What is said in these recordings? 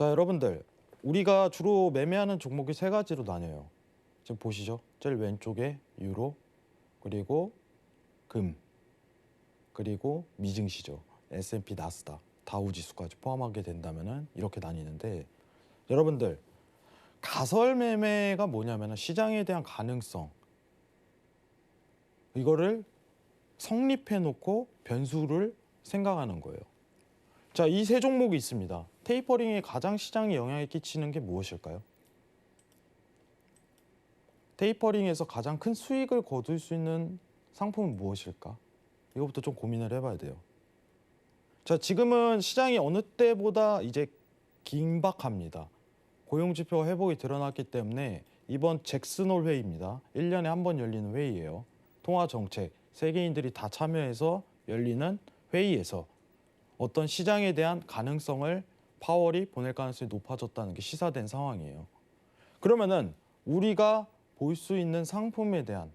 자, 여러분들 우리가 주로 매매하는 종목이 세 가지로 나뉘어요. 지금 보시죠. 제일 왼쪽에 유로 그리고 금 그리고 미증시죠. S&P 나스닥 다우 지수까지 포함하게 된다면은 이렇게 나뉘는데 여러분들 가설 매매가 뭐냐면은 시장에 대한 가능성 이거를 성립해 놓고 변수를 생각하는 거예요. 자, 이 세 종목이 있습니다. 테이퍼링이 가장 시장에 영향을 끼치는 게 무엇일까요? 테이퍼링에서 가장 큰 수익을 거둘 수 있는 상품은 무엇일까? 이거부터 좀 고민을 해봐야 돼요. 자, 지금은 시장이 어느 때보다 이제 긴박합니다. 고용지표 회복이 드러났기 때문에 이번 잭슨홀 회의입니다. 1년에 한 번 열리는 회의예요. 통화정책, 세계인들이 다 참여해서 열리는 회의에서 어떤 시장에 대한 가능성을 파월이 보낼 가능성이 높아졌다는 게 시사된 상황이에요. 그러면은 우리가 볼 수 있는 상품에 대한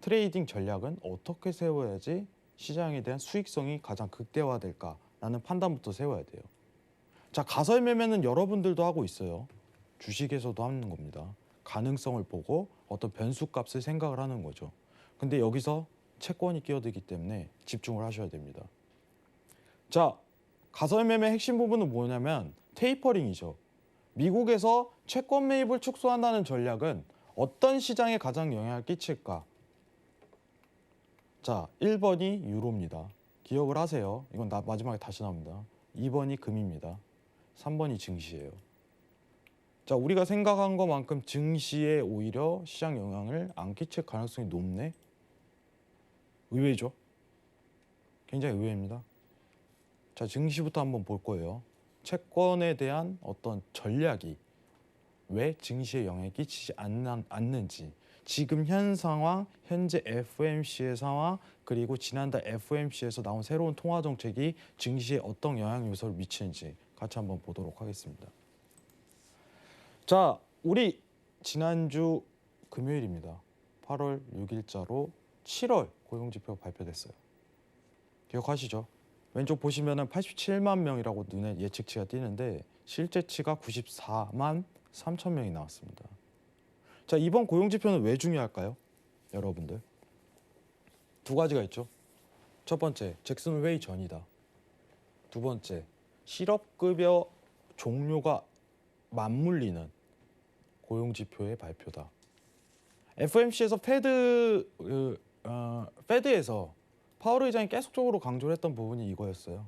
트레이딩 전략은 어떻게 세워야지 시장에 대한 수익성이 가장 극대화될까라는 판단부터 세워야 돼요. 자, 가설 매매는 여러분들도 하고 있어요. 주식에서도 하는 겁니다. 가능성을 보고 어떤 변수 값을 생각을 하는 거죠. 근데 여기서 채권이 끼어들기 때문에 집중을 하셔야 됩니다. 자, 가설 매매 핵심 부분은 뭐냐면 테이퍼링이죠. 미국에서 채권 매입을 축소한다는 전략은 어떤 시장에 가장 영향을 끼칠까? 자, 1번이 유로입니다. 기억을 하세요. 이건 나 마지막에 다시 나옵니다. 2번이 금입니다. 3번이 증시예요. 자, 우리가 생각한 것만큼 증시에 오히려 시장 영향을 안 끼칠 가능성이 높네. 의외죠? 굉장히 의외입니다. 자, 증시부터 한번 볼 거예요. 채권에 대한 어떤 전략이 왜 증시에 영향을 끼치지 않는, 않는지 지금 현 상황, 현재 FMC의 상황 그리고 지난달 FMC에서 나온 새로운 통화 정책이 증시에 어떤 영향 요소를 미치는지 같이 한번 보도록 하겠습니다. 자, 우리 지난주 금요일입니다. 8월 6일자로 7월 고용지표 발표됐어요. 기억하시죠? 왼쪽 보시면은 87만 명이라고 눈에 예측치가 띄는데 실제치가 94만 3천 명이 나왔습니다. 자, 이번 고용 지표는 왜 중요할까요? 여러분들. 두 가지가 있죠. 첫 번째, 잭슨 회의 전이다. 두 번째, 실업급여 종료가 맞물리는 고용지표의 발표다. FMC에서 페드 그, 어, 페드에서 파월 의장이 계속적으로 강조를 했던 부분이 이거였어요.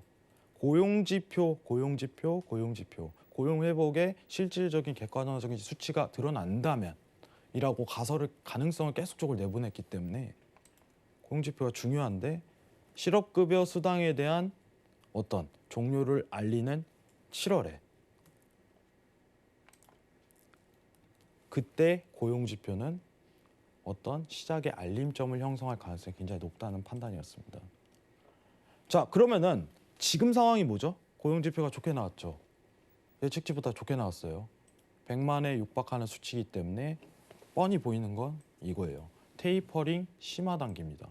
고용지표, 고용지표, 고용지표, 고용 회복의 실질적인 객관적인 수치가 드러난다면 이라고 가설을 가능성을 계속적으로 내보냈기 때문에 고용지표가 중요한데 실업급여 수당에 대한 어떤 종료를 알리는 7월에 그때 고용지표는 어떤 시작의 알림점을 형성할 가능성이 굉장히 높다는 판단이었습니다. 자 그러면은 지금 상황이 뭐죠? 고용 지표가 좋게 나왔죠. 예측치보다 좋게 나왔어요. 100만에 육박하는 수치이기 때문에 뻔히 보이는 건 이거예요. 테이퍼링 심화 단계입니다.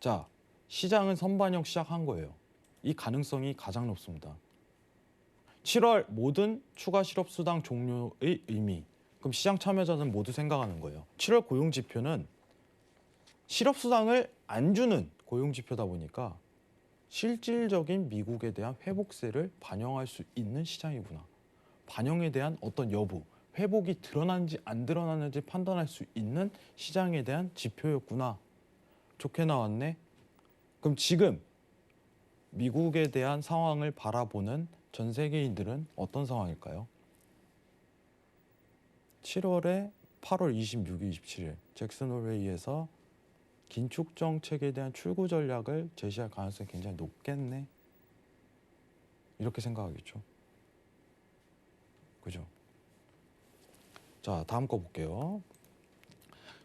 자, 시장은 선반영 시작한 거예요. 이 가능성이 가장 높습니다. 7월 모든 추가 실업 수당 종료의 의미. 그럼 시장 참여자는 모두 생각하는 거예요. 7월 고용 지표는 실업 수당을 안 주는 고용 지표다 보니까 실질적인 미국에 대한 회복세를 반영할 수 있는 시장이구나. 반영에 대한 어떤 여부, 회복이 드러나는지 안 드러나는지 판단할 수 있는 시장에 대한 지표였구나. 좋게 나왔네. 그럼 지금 미국에 대한 상황을 바라보는 전 세계인들은 어떤 상황일까요? 7월에 8월 26일, 27일 잭슨 홀웨이에서 긴축 정책에 대한 출구 전략을 제시할 가능성이 굉장히 높겠네. 이렇게 생각하겠죠. 그죠? 자, 다음 거 볼게요.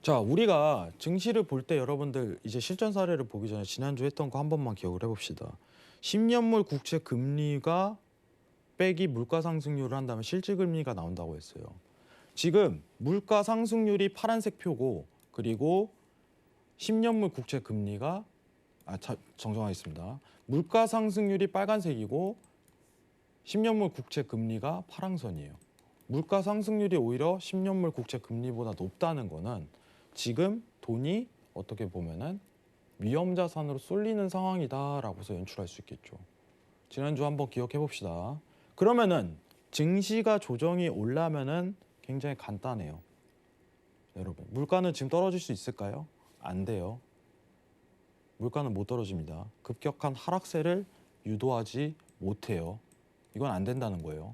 자, 우리가 증시를 볼 때 여러분들 이제 실전 사례를 보기 전에 지난주 했던 거 한 번만 기억을 해 봅시다. 10년물 국채 금리가 빼기 물가 상승률을 한다면 실질 금리가 나온다고 했어요. 지금 물가 상승률이 파란색 표고 그리고 10년물 국채 금리가 아 자, 정정하겠습니다. 물가 상승률이 빨간색이고 10년물 국채 금리가 파랑선이에요. 물가 상승률이 오히려 10년물 국채 금리보다 높다는 거는 지금 돈이 어떻게 보면은 위험 자산으로 쏠리는 상황이다라고서 연출할 수 있겠죠. 지난주 한번 기억해 봅시다. 그러면은 증시가 조정이 올라면은 굉장히 간단해요. 여러분, 물가는 지금 떨어질 수 있을까요? 안 돼요. 물가는 못 떨어집니다. 급격한 하락세를 유도하지 못해요. 이건 안 된다는 거예요.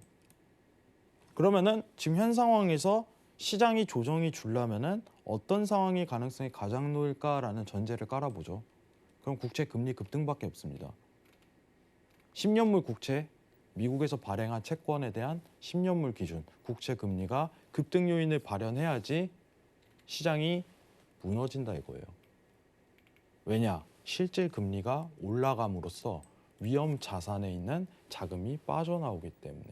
그러면은 지금 현 상황에서 시장이 조정이 줄라면은 어떤 상황이 가능성이 가장 높을까라는 전제를 깔아보죠. 그럼 국채 금리 급등밖에 없습니다. 10년물 국채 미국에서 발행한 채권에 대한 10년물 기준 국채 금리가 급등 요인을 발현해야지 시장이 무너진다 이거예요. 왜냐? 실질 금리가 올라감으로써 위험 자산에 있는 자금이 빠져나오기 때문에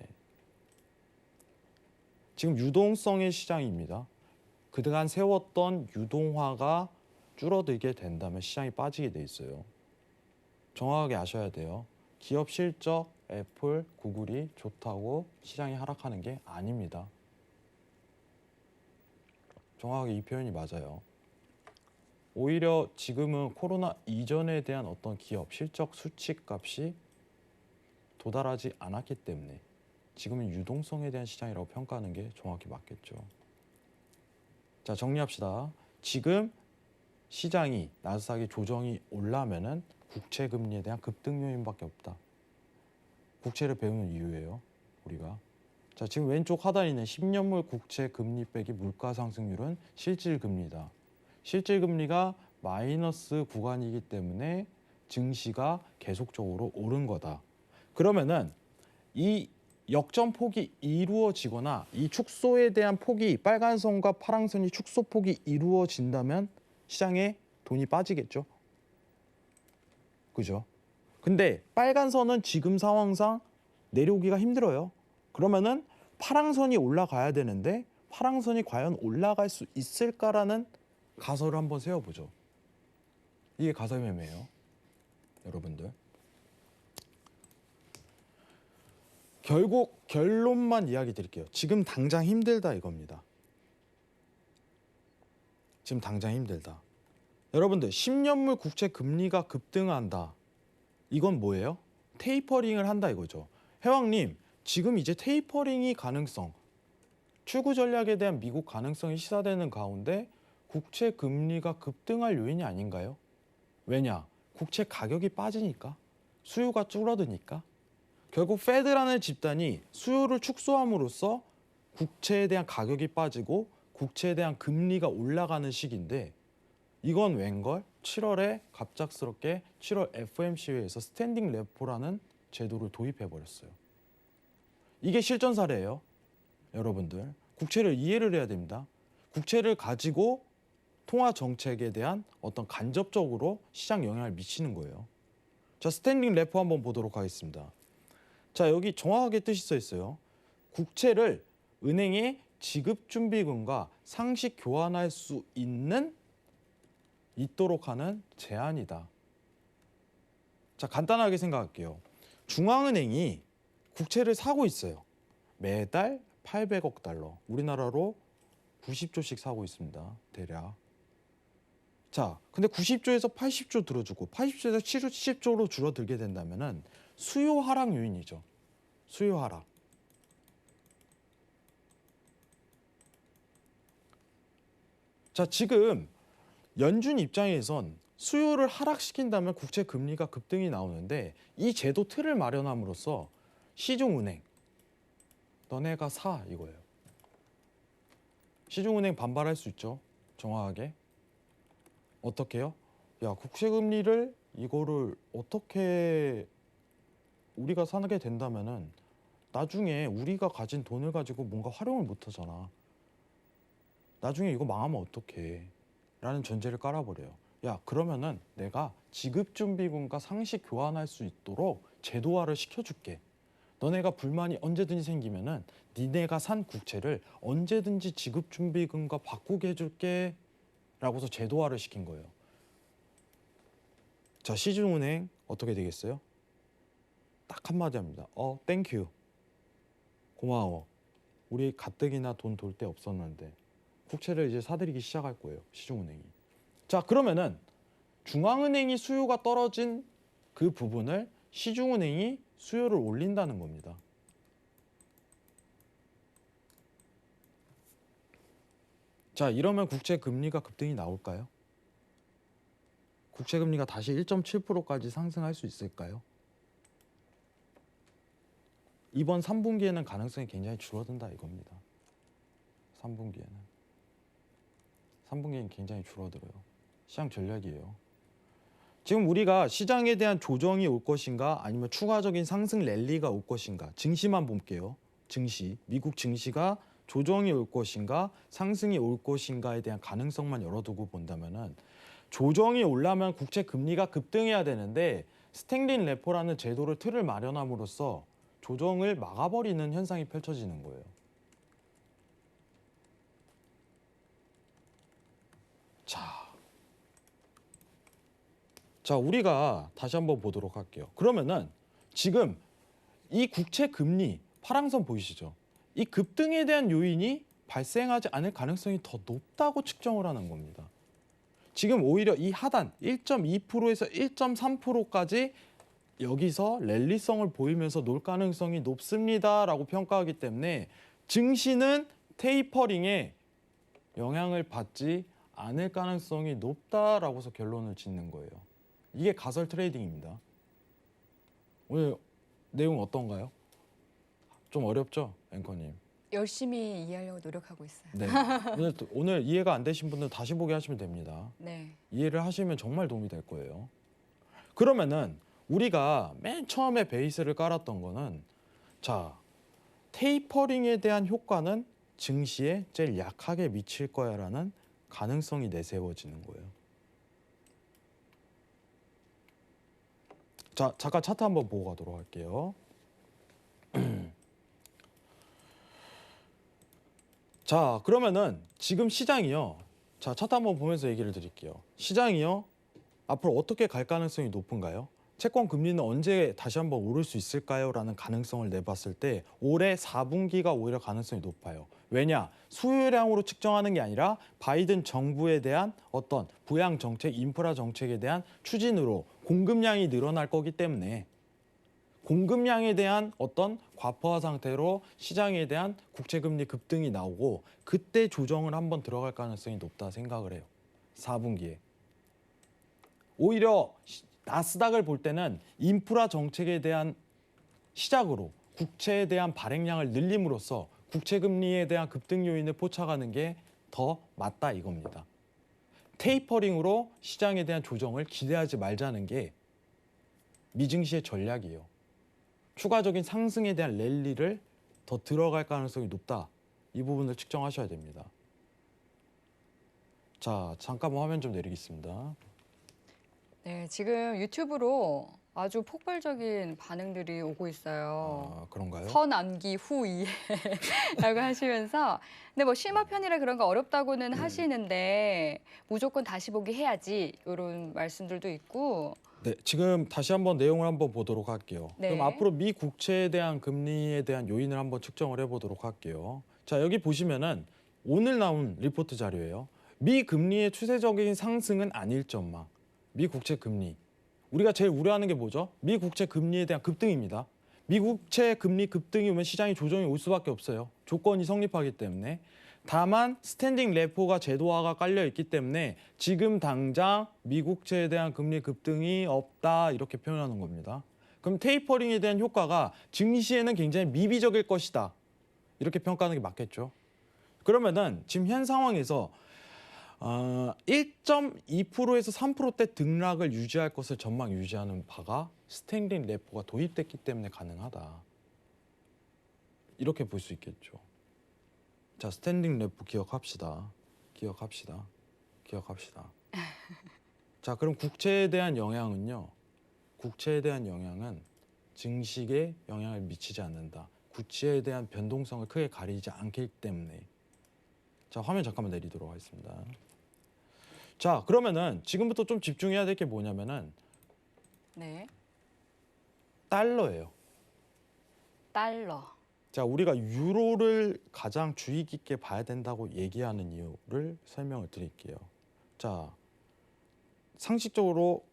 지금 유동성의 시장입니다. 그동안 세웠던 유동화가 줄어들게 된다면 시장이 빠지게 돼 있어요. 정확하게 아셔야 돼요. 기업 실적, 애플, 구글이 좋다고 시장이 하락하는 게 아닙니다. 정확하게 이 표현이 맞아요. 오히려 지금은 코로나 이전에 대한 어떤 기업 실적 수치 값이 도달하지 않았기 때문에 지금은 유동성에 대한 시장이라고 평가하는 게 정확히 맞겠죠. 자, 정리합시다. 지금 시장이 나스닥이 조정이 올라면은 국채 금리에 대한 급등 요인밖에 없다. 국채를 배우는 이유예요. 우리가. 자, 지금 왼쪽 하단에 있는 10년물 국채 금리 빼기 물가 상승률은 실질 금리다. 실질 금리가 마이너스 구간이기 때문에 증시가 계속적으로 오른 거다. 그러면은 이 역전 폭이 이루어지거나 이 축소에 대한 폭이 빨간 선과 파란 선이 축소 폭이 이루어진다면 시장에 돈이 빠지겠죠. 그죠? 근데 빨간 선은 지금 상황상 내려오기가 힘들어요. 그러면은 파란 선이 올라가야 되는데 파란 선이 과연 올라갈 수 있을까라는 가설을 한번 세워보죠. 이게 가설 매매예요. 여러분들. 결국 결론만 이야기 드릴게요. 지금 당장 힘들다 이겁니다. 지금 당장 힘들다. 여러분들 10년물 국채 금리가 급등한다. 이건 뭐예요? 테이퍼링을 한다 이거죠. 해왕님, 지금 이제 테이퍼링이 가능성, 출구 전략에 대한 미국 가능성이 시사되는 가운데 국채 금리가 급등할 요인이 아닌가요? 왜냐? 국채 가격이 빠지니까 수요가 줄어드니까 결국 페드라는 집단이 수요를 축소함으로써 국채에 대한 가격이 빠지고 국채에 대한 금리가 올라가는 시기인데 이건 웬걸? 7월에 갑작스럽게 7월 FMC회에서 스탠딩 레포라는 제도를 도입해 버렸어요. 이게 실전 사례예요. 여러분들 국채를 이해를 해야 됩니다. 국채를 가지고 통화 정책에 대한 어떤 간접적으로 시장 영향을 미치는 거예요. 자, 스탠딩 레포 한번 보도록 하겠습니다. 자, 여기 정확하게 뜻이 써 있어요. 국채를 은행에 지급 준비금과 상식 교환할 수 있는 있도록 하는 제한이다. 자, 간단하게 생각할게요. 중앙은행이 국채를 사고 있어요. 매달 800억 달러. 우리나라로 90조씩 사고 있습니다. 대략. 자, 근데 90조에서 80조 들어주고 80조에서 70조로 줄어들게 된다면은 수요 하락 요인이죠. 수요 하락. 자, 지금 연준 입장에선 수요를 하락시킨다면 국채 금리가 급등이 나오는데 이 제도 틀을 마련함으로써 시중은행 너네가 사 이거예요. 시중은행 반발할 수 있죠. 정확하게. 어떻게요? 야, 국채 금리를 이거를 어떻게 우리가 사게 된다면은 나중에 우리가 가진 돈을 가지고 뭔가 활용을 못 하잖아. 나중에 이거 망하면 어떡해? 라는 전제를 깔아버려요. 야, 그러면은 내가 지급준비금과 상식 교환할 수 있도록 제도화를 시켜줄게. 너네가 불만이 언제든지 생기면은 니네가 산 국채를 언제든지 지급준비금과 바꾸게 해줄게. 라고서 제도화를 시킨 거예요. 자, 시중은행 어떻게 되겠어요? 딱 한마디 합니다. 어, 땡큐. 고마워. 우리 가뜩이나 돈 돌 데 없었는데 국채를 이제 사들이기 시작할 거예요. 시중은행이. 자 그러면은 중앙은행이 수요가 떨어진 그 부분을 시중은행이 수요를 올린다는 겁니다. 자 이러면 국채 금리가 급등이 나올까요? 국채 금리가 다시 1.7%까지 상승할 수 있을까요? 이번 3분기에는 가능성이 굉장히 줄어든다 이겁니다. 3분기에는 3분기에는 굉장히 줄어들어요. 시장 전략이에요. 지금 우리가 시장에 대한 조정이 올 것인가 아니면 추가적인 상승 랠리가 올 것인가 증시만 볼게요. 증시 미국 증시가 조정이 올 것인가 상승이 올 것인가에 대한 가능성만 열어두고 본다면은 조정이 올라면 국채 금리가 급등해야 되는데 스탠딩 레포라는 제도를 틀을 마련함으로써 조정을 막아버리는 현상이 펼쳐지는 거예요. 자 우리가 다시 한번 보도록 할게요. 그러면은 지금 이 국채 금리 파랑선 보이시죠? 이 급등에 대한 요인이 발생하지 않을 가능성이 더 높다고 측정을 하는 겁니다. 지금 오히려 이 하단 1.2%에서 1.3%까지 여기서 랠리성을 보이면서 놀 가능성이 높습니다라고 평가하기 때문에 증시는 테이퍼링에 영향을 받지 않을 가능성이 높다라고서 결론을 짓는 거예요. 이게 가설 트레이딩입니다. 오늘 내용 어떤가요? 좀 어렵죠, 앵커님? 열심히 이해하려고 노력하고 있어요. 네. 오늘 또- 오늘 이해가 안 되신 분들 다시 보기 하시면 됩니다. 네. 이해를 하시면 정말 도움이 될 거예요. 그러면은 우리가 맨 처음에 베이스를 깔았던 거는 자 테이퍼링에 대한 효과는 증시에 제일 약하게 미칠 거야라는 가능성이 내세워지는 거예요. 자 잠깐 차트 한번 보고 가도록 할게요. 자 그러면은 지금 시장이요. 자 차트 한번 보면서 얘기를 드릴게요. 시장이요. 앞으로 어떻게 갈 가능성이 높은가요? 채권 금리는 언제 다시 한번 오를 수 있을까요? 라는 가능성을 내봤을 때 올해 4분기가 오히려 가능성이 높아요. 왜냐? 수요량으로 측정하는 게 아니라 바이든 정부에 대한 어떤 부양 정책, 인프라 정책에 대한 추진으로 공급량이 늘어날 거기 때문에 공급량에 대한 어떤 과포화 상태로 시장에 대한 국채 금리 급등이 나오고 그때 조정을 한번 들어갈 가능성이 높다 생각을 해요. 4분기에. 오히려 시- 나스닥을 볼 때는 인프라 정책에 대한 시작으로 국채에 대한 발행량을 늘림으로써 국채 금리에 대한 급등 요인을 포착하는 게 더 맞다 이겁니다. 테이퍼링으로 시장에 대한 조정을 기대하지 말자는 게 미증시의 전략이에요. 추가적인 상승에 대한 랠리를 더 들어갈 가능성이 높다. 이 부분을 측정하셔야 됩니다. 자, 잠깐만 화면 좀 내리겠습니다. 네, 지금 유튜브로 아주 폭발적인 반응들이 오고 있어요. 아, 그런가요? 선 암기 후 이해라고 하시면서 근데 뭐 실마 편이라 그런 거 어렵다고는 음. 하시는데 무조건 다시 보기 해야지 이런 말씀들도 있고 네, 지금 다시 한번 내용을 한번 보도록 할게요. 네. 그럼 앞으로 미 국채에 대한 금리에 대한 요인을 한번 측정을 해보도록 할게요. 자, 여기 보시면은 오늘 나온 리포트 자료예요. 미 금리의 추세적인 상승은 아닐 전망. 미 국채 금리. 우리가 제일 우려하는 게 뭐죠? 미 국채 금리에 대한 급등입니다. 미 국채 금리 급등이 오면 시장이 조정이 올 수밖에 없어요. 조건이 성립하기 때문에. 다만 스탠딩 레포가 제도화가 깔려 있기 때문에 지금 당장 미국채에 대한 금리 급등이 없다 이렇게 표현하는 겁니다. 그럼 테이퍼링에 대한 효과가 증시에는 굉장히 미비적일 것이다. 이렇게 평가하는 게 맞겠죠. 그러면은 지금 현 상황에서 어, 1.2%에서 3%대 등락을 유지할 것을 전망 유지하는 바가 스탠딩 레포가 도입됐기 때문에 가능하다. 이렇게 볼 수 있겠죠. 자, 스탠딩 레포 기억합시다. 기억합시다. 기억합시다. 자, 그럼 국채에 대한 영향은요. 국채에 대한 영향은 증식에 영향을 미치지 않는다. 국채에 대한 변동성을 크게 가리지 않기 때문에. 자, 화면 잠깐만 내리도록 하겠습니다. 자, 그러면은 지금부터 좀 집중해야 될 게 뭐냐면은 네 달러예요. 달러 자, 우리가 유로를 가장 주의 깊게 봐야 된다고 얘기하는 이유를 설명을 드릴게요. 자, 상식적으로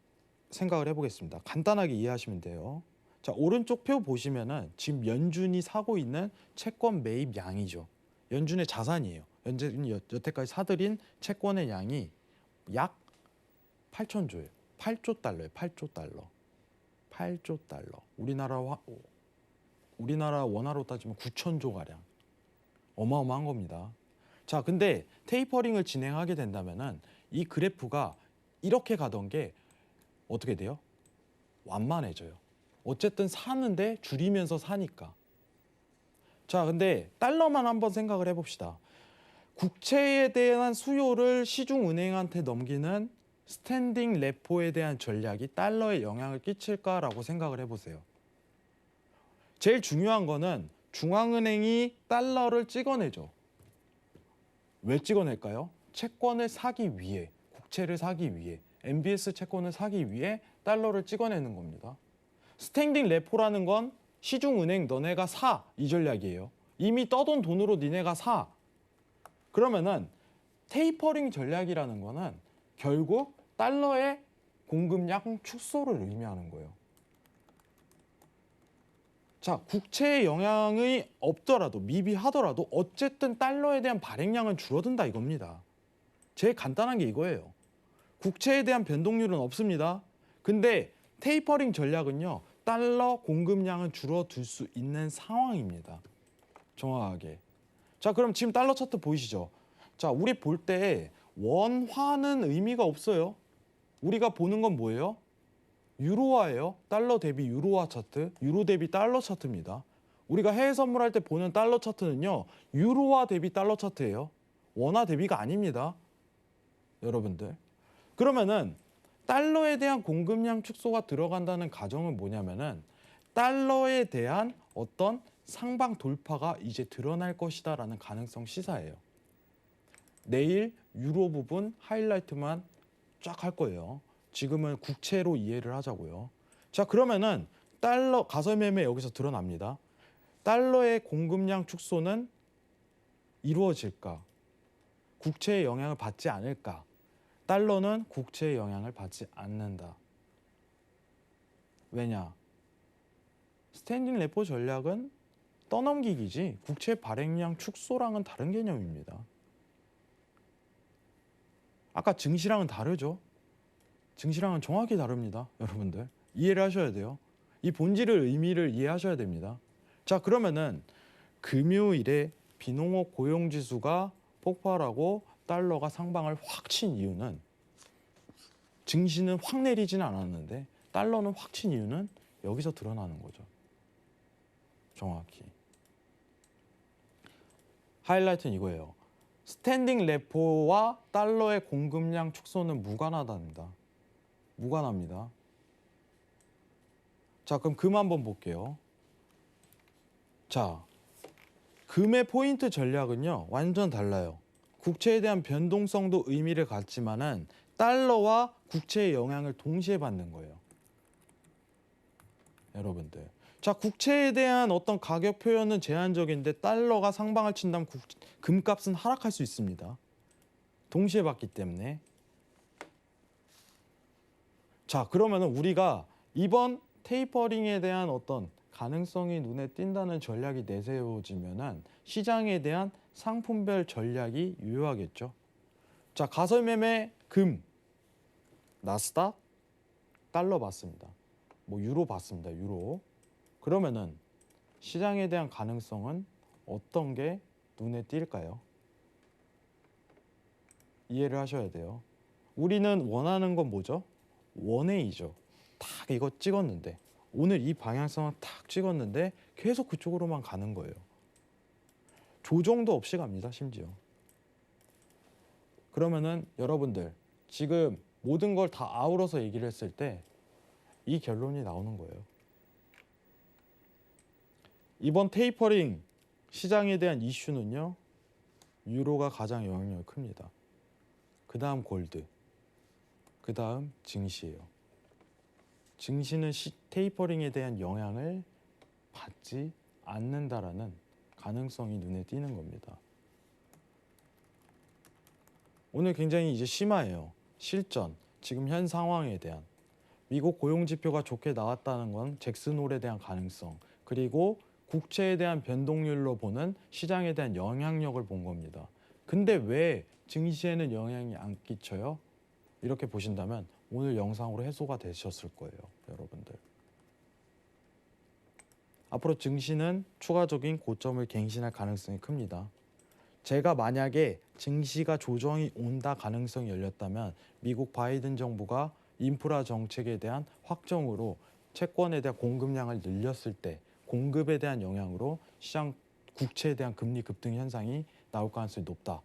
생각을 해보겠습니다. 간단하게 이해하시면 돼요. 자, 오른쪽 표 보시면은 지금 연준이 사고 있는 채권 매입 양이죠. 연준의 자산이에요. 여- 여태까지 사들인 채권의 양이 약 8천 조예요. 8조 달러예요. 8조 달러. 8조 달러. 우리나라 화, 우리나라 원화로 따지면 9천 조 가량. 어마어마한 겁니다. 자, 근데 테이퍼링을 진행하게 된다면은 이 그래프가 이렇게 가던 게 어떻게 돼요? 완만해져요. 어쨌든 사는데 줄이면서 사니까. 자, 근데 달러만 한번 생각을 해봅시다. 국채에 대한 수요를 시중 은행한테 넘기는 스탠딩 레포에 대한 전략이 달러에 영향을 끼칠까라고 생각을 해보세요. 제일 중요한 거는 중앙은행이 달러를 찍어내죠. 왜 찍어낼까요? 채권을 사기 위해, 국채를 사기 위해, MBS 채권을 사기 위해 달러를 찍어내는 겁니다. 스탠딩 레포라는 건 시중은행 너네가 사 이 전략이에요. 이미 떠돈 돈으로 니네가 사. 그러면은 테이퍼링 전략이라는 거는 결국 달러의 공급량 축소를 의미하는 거예요. 자, 국채의 영향이 없더라도 미비하더라도 어쨌든 달러에 대한 발행량은 줄어든다 이겁니다. 제일 간단한 게 이거예요. 국채에 대한 변동률은 없습니다. 근데 테이퍼링 전략은요. 달러 공급량은 줄어들 수 있는 상황입니다. 정확하게. 자, 그럼 지금 달러 차트 보이시죠? 자, 우리 볼 때 원화는 의미가 없어요. 우리가 보는 건 뭐예요? 유로화예요. 달러 대비 유로화 차트, 유로 대비 달러 차트입니다. 우리가 해외 선물할 때 보는 달러 차트는요. 유로화 대비 달러 차트예요. 원화 대비가 아닙니다. 여러분들. 그러면은 달러에 대한 공급량 축소가 들어간다는 가정은 뭐냐면은 달러에 대한 어떤 상방 돌파가 이제 드러날 것이다 라는 가능성 시사예요. 내일 유로 부분 하이라이트만 쫙 할 거예요. 지금은 국채로 이해를 하자고요. 자, 그러면은 달러 가설 매매 여기서 드러납니다. 달러의 공급량 축소는 이루어질까? 국채의 영향을 받지 않을까? 달러는 국채의 영향을 받지 않는다. 왜냐? 스탠딩 레포 전략은 떠넘기기지 국채 발행량 축소랑은 다른 개념입니다. 아까 증시랑은 다르죠? 증시랑은 정확히 다릅니다. 여러분들. 이해를 하셔야 돼요. 이 본질을 의미를 이해하셔야 됩니다. 자, 그러면은 금요일에 비농업 고용 지수가 폭발하고 달러가 상방을 확 친 이유는 증시는 확 내리지는 않았는데 달러는 확 친 이유는 여기서 드러나는 거죠. 정확히. 하이라이트는 이거예요. 스탠딩 레포와 달러의 공급량 축소는 무관하답니다. 무관합니다. 자, 그럼 금 한번 볼게요. 자, 금의 포인트 전략은요, 완전 달라요. 국채에 대한 변동성도 의미를 갖지만은 달러와 국채의 영향을 동시에 받는 거예요. 여러분들. 자, 국채에 대한 어떤 가격 표현은 제한적인데 달러가 상방을 친다면 국, 금값은 하락할 수 있습니다. 동시에 받기 때문에. 자, 그러면은 우리가 이번 테이퍼링에 대한 어떤 가능성이 눈에 띈다는 전략이 내세워지면은 시장에 대한 상품별 전략이 유효하겠죠. 자, 가설 매매 금 나스닥 달러 봤습니다. 뭐 유로 봤습니다. 유로. 그러면은 시장에 대한 가능성은 어떤 게 눈에 띌까요? 이해를 하셔야 돼요. 우리는 원하는 건 뭐죠? 원웨이죠. 딱 이거 찍었는데 오늘 이 방향성을 탁 찍었는데 계속 그쪽으로만 가는 거예요. 조정도 없이 갑니다. 심지어. 그러면은 여러분들 지금 모든 걸 다 아우러서 얘기를 했을 때 이 결론이 나오는 거예요. 이번 테이퍼링 시장에 대한 이슈는요. 유로가 가장 영향력이 큽니다. 그 다음 골드, 그 다음 증시예요. 증시는 시, 테이퍼링에 대한 영향을 받지 않는다라는 가능성이 눈에 띄는 겁니다. 오늘 굉장히 이제 심화해요. 실전, 지금 현 상황에 대한 미국 고용 지표가 좋게 나왔다는 건 잭슨홀에 대한 가능성 그리고 국채에 대한 변동률로 보는 시장에 대한 영향력을 본 겁니다. 근데 왜 증시에는 영향이 안 끼쳐요? 이렇게 보신다면 오늘 영상으로 해소가 되셨을 거예요, 여러분들. 앞으로 증시는 추가적인 고점을 갱신할 가능성이 큽니다. 제가 만약에 증시가 조정이 온다 가능성이 열렸다면 미국 바이든 정부가 인프라 정책에 대한 확정으로 채권에 대한 공급량을 늘렸을 때 공급에 대한 영향으로 시장 국채에 대한 금리 급등 현상이 나올 가능성이 높다.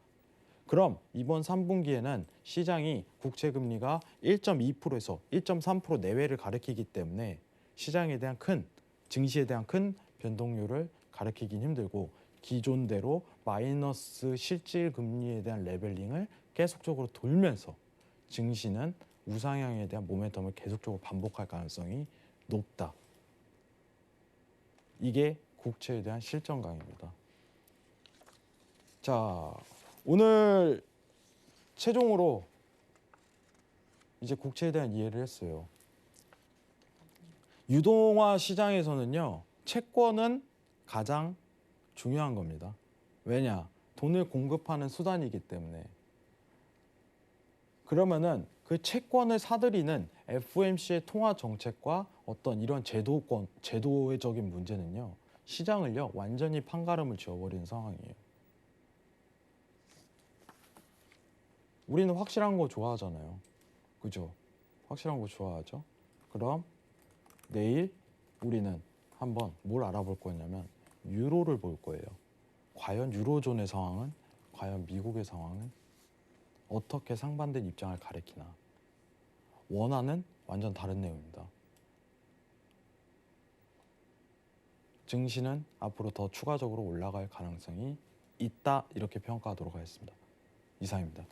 그럼 이번 3분기에는 시장이 국채 금리가 1.2%에서 1.3% 내외를 가리키기 때문에 시장에 대한 큰 증시에 대한 큰 변동률을 가리키긴 힘들고 기존대로 마이너스 실질 금리에 대한 레벨링을 계속적으로 돌면서 증시는 우상향에 대한 모멘텀을 계속적으로 반복할 가능성이 높다. 이게 국채에 대한 실전 강의입니다. 자, 오늘 최종으로 이제 국채에 대한 이해를 했어요. 유동화 시장에서는요, 채권은 가장 중요한 겁니다. 왜냐? 돈을 공급하는 수단이기 때문에. 그러면은 그 채권을 사들이는 FOMC의 통화 정책과 어떤 이런 제도권, 제도적인 문제는요, 시장을요, 완전히 판가름을 지어버리는 상황이에요. 우리는 확실한 거 좋아하잖아요. 그죠? 확실한 거 좋아하죠? 그럼 내일 우리는 한번 뭘 알아볼 거냐면 유로를 볼 거예요. 과연 유로존의 상황은 과연 미국의 상황은 어떻게 상반된 입장을 가리키나 원화는 완전 다른 내용입니다. 증시는 앞으로 더 추가적으로 올라갈 가능성이 있다 이렇게 평가하도록 하겠습니다. 이상입니다.